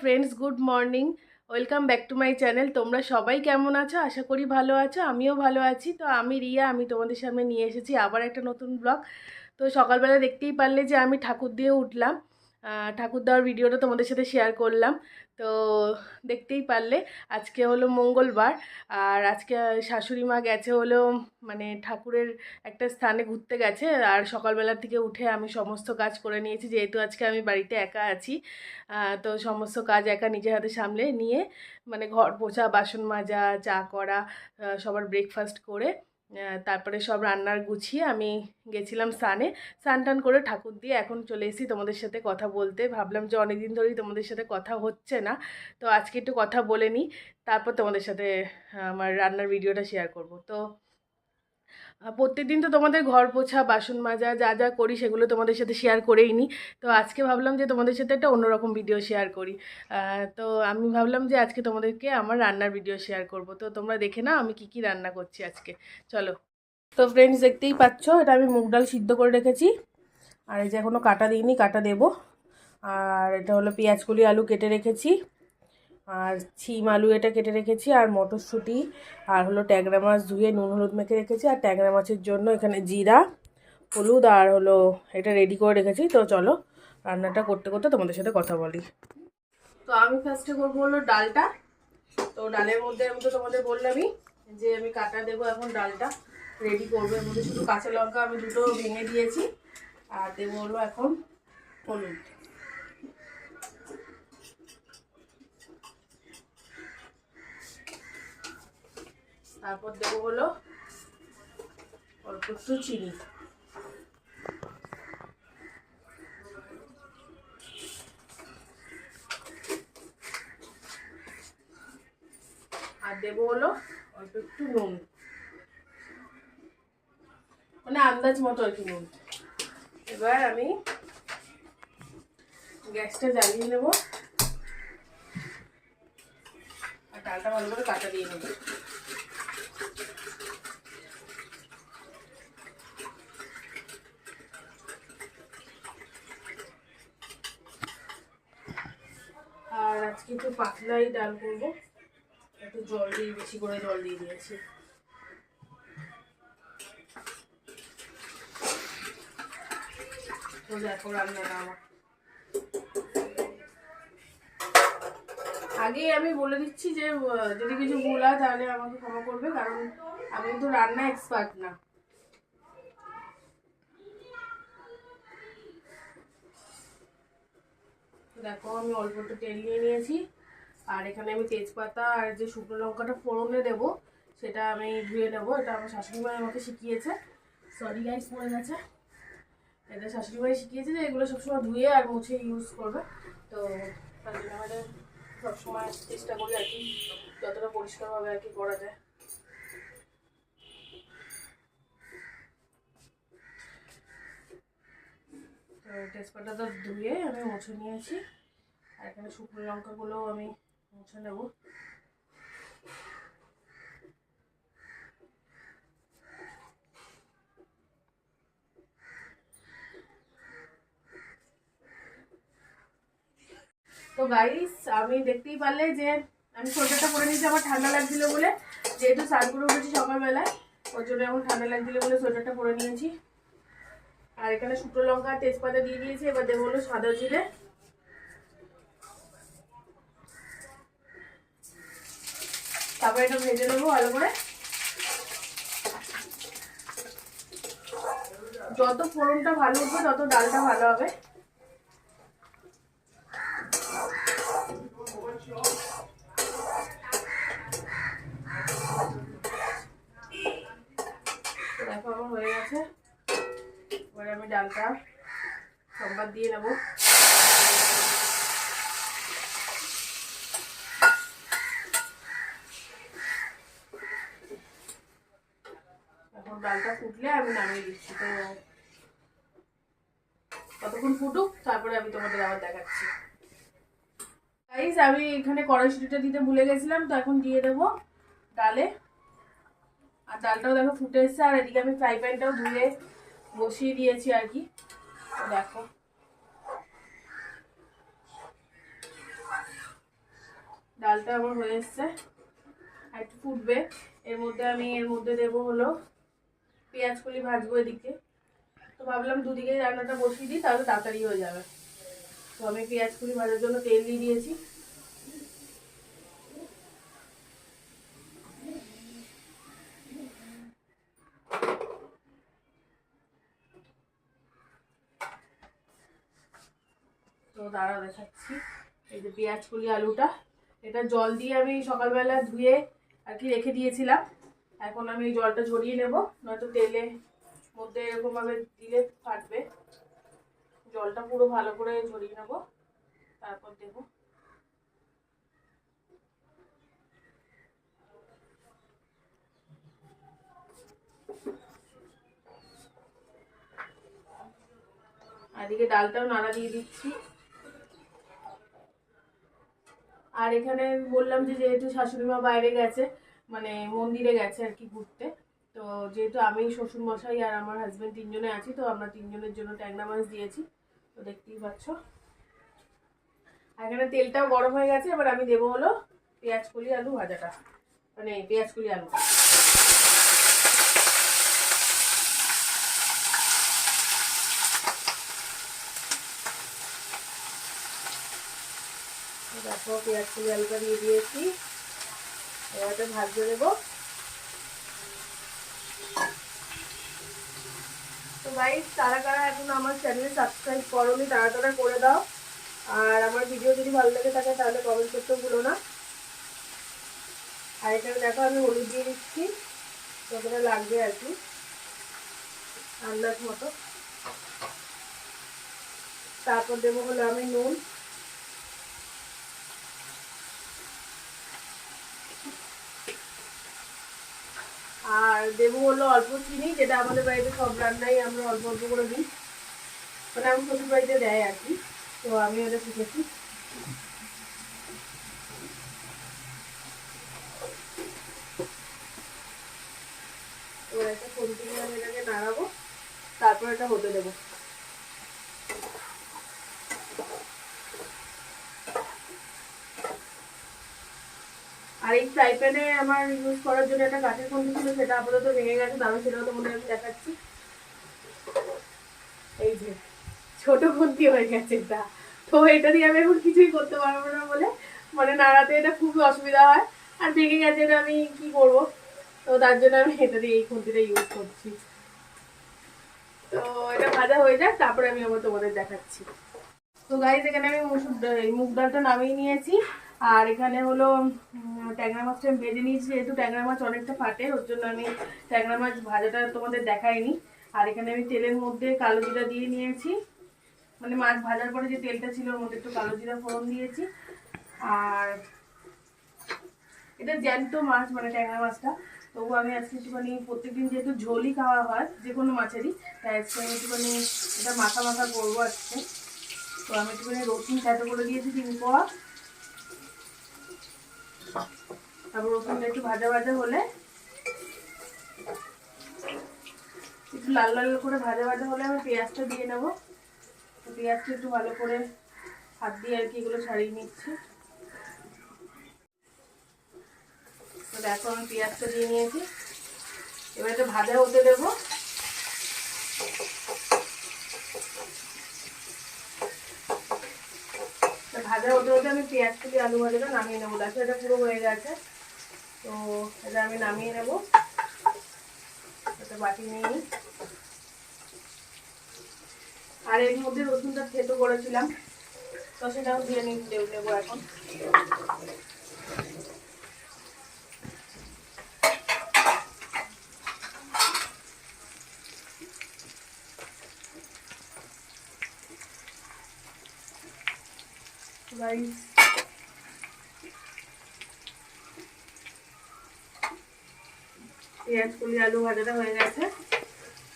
Friends, good morning. Welcome back to my channel. তোমরা সবাই কেমন আছো? আশা করি ভালো আছো, আমিও ভালো আছি। তো আমি রিয়া, আমি তোমাদের সামনে নিয়ে এসেছি আবার একটা নতুন ব্লগ। তো সকালবেলা দেখতেই পারলে যে আমি ঠাকুর দিয়ে উঠলাম। ঠাকুর দেওয়ার ভিডিওটা তোমাদের সাথে শেয়ার করলাম। তো দেখতেই পারলে আজকে হলো মঙ্গলবার, আর আজকে শাশুড়ি মা গেছে হলো মানে ঠাকুরের একটা স্থানে ঘুরতে গেছে, আর সকালবেলা থেকে উঠে আমি সমস্ত কাজ করে নিয়েছি, যেহেতু আজকে আমি বাড়িতে একা আছি তো সমস্ত কাজ একা নিজের হাতে সামলে নিয়ে মানে ঘর, পোছা, বাসন মাজা, চা করা সবার ব্রেকফাস্ট করে তারপরে সব রান্নার গুছিয়ে আমি গেছিলাম সানে স্নান টান করে ঠাকুর দিয়ে এখন চলে এসি তোমাদের সাথে কথা বলতে। ভাবলাম যে অনেক দিন ধরেই তোমাদের সাথে কথা হচ্ছে না, তো আজকে একটু কথা বলে নিই। তারপর তোমাদের সাথে আমার রান্নার ভিডিওটা শেয়ার করব। তো প্রত্যেক দিন তো তোমাদের ঘর পোছা, বাসন মাজা, যা যা করি সেগুলো তোমাদের সাথে শেয়ার করেই নিই তো আজকে ভাবলাম যে তোমাদের সাথে একটা অন্যরকম ভিডিও শেয়ার করি। তো আমি ভাবলাম যে আজকে তোমাদেরকে আমার রান্নার ভিডিও শেয়ার করব। তো তোমরা দেখে নাও আমি কি কি রান্না করছি আজকে। চলো। তো ফ্রেন্ডস দেখতেই পাচ্ছ, এটা আমি মুগ ডাল সিদ্ধ করে রেখেছি। আর এই যে এখনও কাটা দিইনি, কাটা দেবো। আর এটা হলো পেঁয়াজকলি আলু কেটে রেখেছি। আর ছিম আলু এটা কেটে রেখেছি, আর মটরশুঁটি, আর হলো ট্যাংরা মাছ ধুয়ে নুন হলুদ মেখে রেখেছি, আর ট্যাংরা মাছের জন্য এখানে জিরা, হলুদ, আর হলো এটা রেডি করে রেখেছি। তো চলো রান্নাটা করতে করতে তোমাদের সাথে কথা বলি। তো আমি ফার্স্টে করব হলো ডালটা। তো ডালের মধ্যে আমি তো তোমাদের বললামই যে আমি কাটা দেবো এখন ডালটা রেডি করব এর মধ্যে। শুধু কাঁচা লঙ্কা আমি দুটো ভেঙে দিয়েছি, আর দেবো হলো এখন হলুদ। তারপর দেবো হলো অল্প একটু চিনি। আর দেবো হলো অল্প একটু নুন। মানে আন্দাজ মতো আর কি নুন। এবার আমি গ্যাসটা জ্বালিয়ে নেব। আর ডালটা ভালো করে কাটা দিয়ে নেব। আর আজকে একটু পাতলাই ডাল করব। একটু জল দিয়ে, বেশি করে জল দিয়ে দিয়েছি। তো দেখো রান্নাটা আমার। আগেই আমি বলে দিচ্ছি যে যদি কিছু ভুল হয় তাহলে আমাকে ক্ষমা করবে, কারণ আমি তো রান্না এক্সপার্ট না। দেখো, আমি অল্প একটু তেল নিয়ে নিয়েছি, আর এখানে আমি তেজপাতা আর যে শুকনো লঙ্কাটা ফোড়নে দেবো, সেটা আমি ধুয়ে নেব। এটা আমার শাশুড়ি মা আমাকে শিখিয়েছে। সরি গাইস পড়ে গেছে। এটা শাশুড়ি মাই শিখিয়েছে যে, এগুলো সবসময় ধুয়ে আর মুছে ইউজ করবে। তো, তার আমাদের সবসময় চেষ্টা করি আর কি, যতটা পরিষ্কারভাবে আর কি করা যায়। তো তেজপাতাটা ধুয়ে আমি মুছে নিয়েছি। আর এখানে শুকনো লঙ্কাগুলোও আমি মুছে নেব। তো গাইস আমি দেখতেই পারলে যে আমি সোয়েটারটা পরে নিয়েছি, আমার ঠান্ডা লাগছিল বলে। যেহেতু স্নান করে উঠেছি সকালবেলায়, ওর জন্য এখন ঠান্ডা লাগছিল বলে সোয়েটারটা পরে নিয়েছি। আর এখানে শুকনো লঙ্কা তেজপাতা দিয়ে দিয়েছি, এবার দেবো হলো সাদা জিরে। তারপরে এটা ভেজে নেব ভালো করে। যত ফোড়নটা ভালো উঠবে, তত ডালটা ভালো হবে। দেখো আমার হয়ে গেছে। এবারে আমি ডালটা সম্বাদ দিয়ে নেব। এখন ডালটা ফুটলে আমি নামিয়ে দিচ্ছি। তো কতক্ষণ ফুটুক, তারপরে আমি তোমাদের আবার দেখাচ্ছি। গাইস আমি এখানে কড়াইশুটিটা দিতে ভুলে গেছিলাম, তো এখন দিয়ে দেবো ডালে। আর ডালটাও দেখো ফুটে এসছে, আর এদিকে আমি ফ্রাই প্যানটাও ধুয়ে বসিয়ে দিয়েছি আর কি। দেখো। ডালটা আমার হয়ে এসছে, আর একটু ফুটবে। এর মধ্যে আমি, এর মধ্যে দেবো হলো পেঁয়াজ কলি ভাজবো এদিকে। তো ভাবলাম দুদিকে রান্নাটা বসিয়ে দিই, তাহলে তাড়াতাড়ি হয়ে যাবে। তো আমি পেঁয়াজ কলি ভাজার জন্য তেল দিয়ে দিয়েছি। তো দাঁড়া দেখাচ্ছি। এই যে পেঁয়াজ কলি আলুটা, এটা জল দিয়ে আমি সকালবেলা ধুয়ে আর কি রেখে দিয়েছিলাম। এখন আমি এই জলটা ঝরিয়ে নেব, নয়তো তেলে মধ্যে এরকমভাবে দিলে ফাটবে। জলটা পুরো ভালো করে ঝরিয়ে নেব, তারপর দেবো। এদিকে ডালটাও নাড়া দিয়ে দিচ্ছি। আর এখানে বললাম যে যেহেতু শাশুড়ি মা বাইরে গেছে মানে মন্দিরে গেছে আর কি ঘুরতে, তো যেহেতু আমি শ্বশুর মশাই আর আমার হাজব্যান্ড তিনজনে আছি, তো আমরা তিনজনের জন্য ট্যাংরা মাছ দিয়েছি। তো দেখতেই পাচ্ছ। এখানে তেলটাও গরম হয়ে গেছে, এবার আমি দেবো হলো পেঁয়াজ কলি আলু ভাজাটা। মানে পেঁয়াজ কলি আলু। দেখো পেঁয়াজ কলি আলুটা দিয়ে দিয়েছি। এবারে ভাজতে দেবো। তো ভাই, তারা কারা এখন আমার চ্যানেল সাবস্ক্রাইব করোনি, তারা তারা করে দাও। আর আমার ভিডিও যদি ভালো লেগে থাকে, তাহলে কমেন্ট করতে ভুলো না। আর এখানে দেখো, আমি হলুদ দিয়ে দিচ্ছি। যতটা লাগবে আর কি। আন্দাজ মতো। তারপর দেবো হলো আমি নুন। আর দেবো হলো অল্প চিনি, যেটা আমাদের বাড়িতে সব রান্নাই আমরা অল্প অল্প করে দিই। মানে আমি শ্বশুর বাড়িতে দেয় আর কি, তো আমি ওটা শিখেছি। এবার একটা ফোন নাড়াবো, তারপর এটা হতে দেবো। আর এই ফ্রাই প্যানে আমার ইউজ করার জন্য একটা কাঠের খুন্তি ছিল, সেটা আপাতত ভেঙে গেছে দাম সেটাও তো মনে আমি দেখাচ্ছি। এই যে, ছোট খুন্তি হয়ে গেছে এটা। তো এটা দিয়ে আমি এখন কিছুই করতে পারব না বলে মানে নাড়াতে এটা খুবই অসুবিধা হয়। আর ভেঙে গেছে এটা আমি কি করব? তো তার জন্য আমি এটা দিয়ে এই খুন্তিটা ইউজ করছি। তো এটা ভাজা হয়ে যাক, তারপরে আমি আবার তোমাদের দেখাচ্ছি। তো গাইজ এখানে আমি মুসুর মুগ ডালটা নামিয়ে নিয়েছি। আর এখানে হলো ট্যাংরা মাছটা আমি ভেজে নিয়েছি, যেহেতু ট্যাংরা মাছ অনেকটা ফাটে, ওর জন্য আমি ট্যাংরা মাছ ভাজাটা তোমাদের দেখাইনি। আর এখানে আমি তেলের মধ্যে কালো জিরা দিয়ে নিয়েছি। মানে মাছ ভাজার পরে যে তেলটা ছিল, ওর মধ্যে একটু কালো জিরা ফোড়ন দিয়েছি। আর এটা জ্যান্ত মাছ মানে ট্যাংরা মাছটা। তবু আমি আজকে একটুখানি, প্রত্যেকদিন যেহেতু ঝোলই খাওয়া হয়, যে কোনো মাছেরই, তাই আজকে আমি একটুখানি এটা মাথা মাথা করব আজকে। তো আমি একটুখানি রসুন সাথে করে দিয়েছি তিন কোয়া। তারপর রসুনটা একটু ভাজা ভাজা হলে একটু লাল লাল করে ভাজা ভাজা হলে আমি পেঁয়াজটা দিয়ে নেব। পেঁয়াজটা একটু ভালো করে হাত দিয়ে আর কি এগুলো ছাড়িয়ে নিচ্ছি। তো দেখো আমি পেঁয়াজটা দিয়ে নিয়েছি। এবার এটা ভাজা হতে দেবো। ভাজা হতে হতে আমি পেঁয়াজ কুলি আলু ভাজাটা নামিয়ে নেব। দেখো এটা পুরো হয়ে গেছে। তো এটা আমি নামিয়ে নেব। এটা বাটি নিয়ে আর এর মধ্যে রসুনটা থেতো করেছিলাম, তো সেটাও দিয়ে নিই দেব নেব এখন। Guys. পেঁয়াজ কুলি আলু ভাজাটা হয়ে গেছে।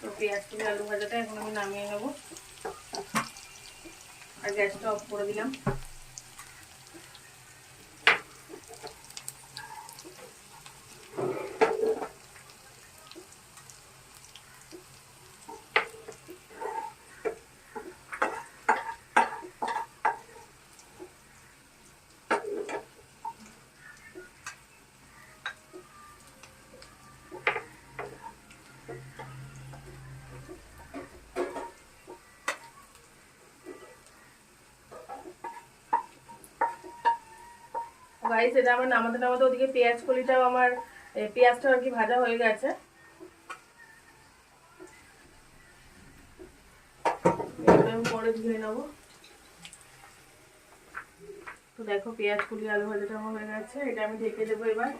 তো পেঁয়াজ কুলি আলু ভাজাটা এখন আমি নামিয়ে নেব। আর গ্যাসটা অফ করে দিলাম। গাইস এটা আমার নামাতে নামাতে ওদিকে পেঁয়াজ কলিটাও আমার এ, পেঁয়াজটাও আর কি ভাজা হয়ে গেছে। পরে ধুয়ে নেব। তো দেখো পেঁয়াজ কুলি আলু ভাজাটা আমার হয়ে গেছে। এটা আমি ঢেকে দেবো এবার।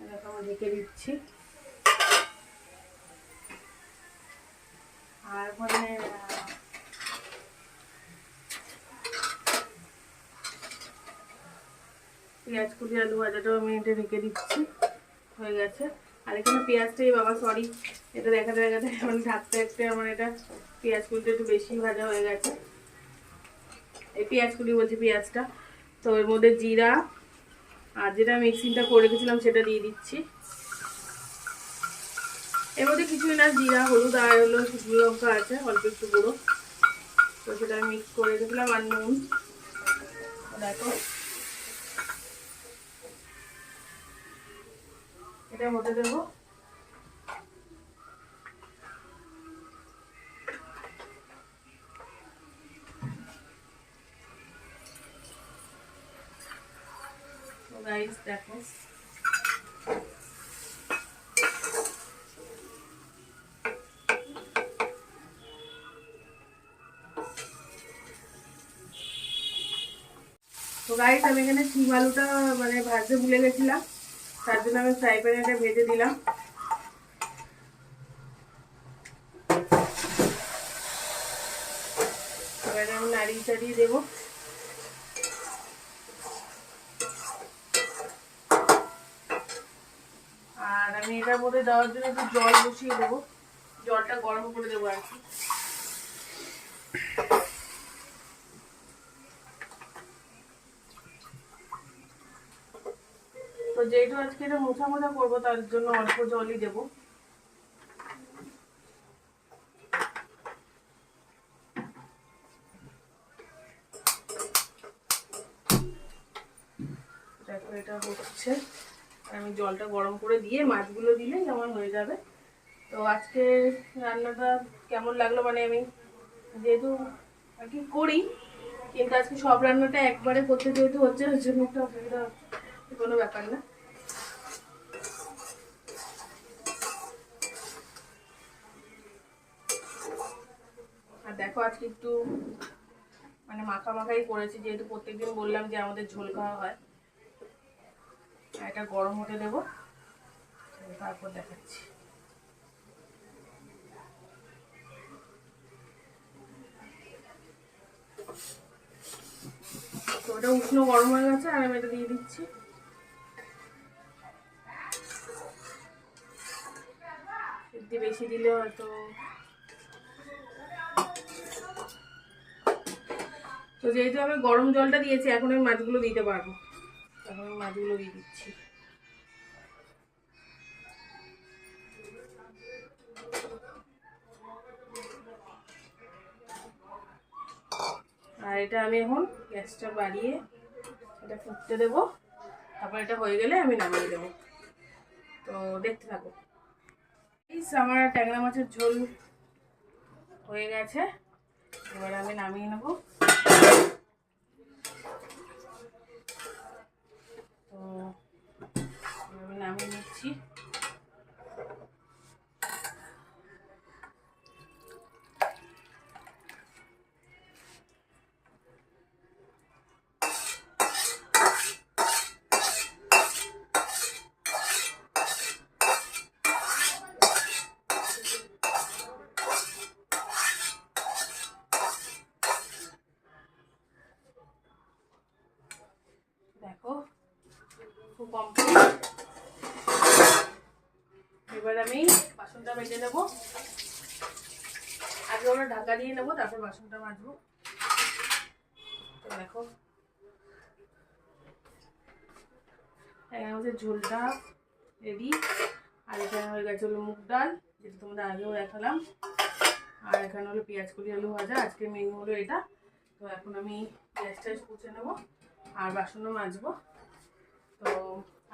দেখো ঢেকে দিচ্ছি আর মানে আহ, পেঁয়াজ আলু ভাজাটাও আমি এটা রেখে দিচ্ছি। হয়ে গেছে। আর এখানে পেঁয়াজটাই বাবা সরি এটা দেখাতে দেখাতে মানে ঢাকতে থাকতে আমার এটা পেঁয়াজ কুলিটা একটু বেশি ভাজা হয়ে গেছে। এই পেঁয়াজ কুলি বলছি পেঁয়াজটা। তো এর মধ্যে জিরা আর যেটা মিক্সিংটা করে রেখেছিলাম সেটা দিয়ে দিচ্ছি। এর মধ্যে কিছুই না, জিরা, হলুদ, আর হলো শুকনো লঙ্কা আছে, অল্প একটু গুঁড়ো। তো সেটা মিক্স করে রেখেছিলাম আর নুন। দেখো। এটা হতে দেবো। তো গাইস আমি এখানে শিম আলুটা মানে ভাজতে ভুলে গেছিলাম। তার জন্য আমি ফ্রাই প্যানে এটা ভেজে দিলাম। এবারে আমি নাড়িয়ে চাড়িয়ে দেবো। আর আমি এটার মধ্যে দেওয়ার জন্য একটু জল বসিয়ে দেবো। জলটা গরম করে দেবো আর কি। যেহেতু আজকে এটা মোছা মোছা করব, তার জন্য অল্প জলই দেবো। এটা হচ্ছে। আমি জলটা গরম করে দিয়ে মাছগুলো দিলেই আমার হয়ে যাবে। তো আজকে রান্নাটা কেমন লাগল? মানে আমি যেহেতু আর কি করি, কিন্তু আজকে সব রান্নাটা একবারে করতে যেহেতু হচ্ছে ওর জন্য একটা অসুবিধা হচ্ছে। কোনো ব্যাপার না। দেখো আজকে একটু মানে মাখা মাখাই করেছি, যেহেতু প্রত্যেকদিন বললাম যে আমাদের ঝোল খাওয়া হয়। এটা গরম হতে দেবো। তারপর দেখাচ্ছি। ওটা উষ্ণ গরম হয়ে গেছে, আর আমি এটা দিয়ে দিচ্ছি। বেশি দিলে হয়তো তো যেহেতু আমি গরম জলটা দিয়েছি, এখন আমি মাছগুলো দিতে পারব। এখন আমি মাছগুলো দিয়ে দিচ্ছি। আর এটা আমি এখন গ্যাসটা বাড়িয়ে এটা ফুটতে দেবো। তারপর এটা হয়ে গেলে আমি নামিয়ে দেবো। তো দেখতে থাকো। আমার ট্যাংরা মাছের ঝোল হয়ে গেছে। এবার আমি নামিয়ে নেব তো আমি নামিয়ে নিচ্ছি দেখো খুব কমপ্লিট এবার আমি বাসনটা মেজে নেব আগে ওরা ঢাকা দিয়ে নেব তারপর বাসনটা মাজবো। তো দেখো। আমাদের ঝোলটা রেডি আর এখানে হয়ে গেছে হলো মুগ ডাল, যেটা তোমাদের আগেও দেখালাম। আর এখানে হলো পেঁয়াজ কলি আলু ভাজা। আজকে মেনু হলো এটা। তো এখন আমি গ্যাস ট্যাস পুছে নেব আর বাসনও মাজবো। তো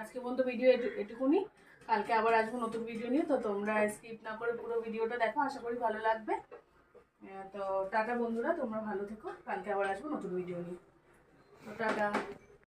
আজকে পর্যন্ত ভিডিও এটুকুনি। কালকে আবার আসব নতুন ভিডিও নিয়ে। তো তোমরা স্কিপ না করে পুরো ভিডিওটা দেখো। আশা করি ভালো লাগবে। তো টাটা বন্ধুরা তোমরা ভালো থেকো। কালকে আবার আসব নতুন ভিডিও নিয়ে। তো টাটা।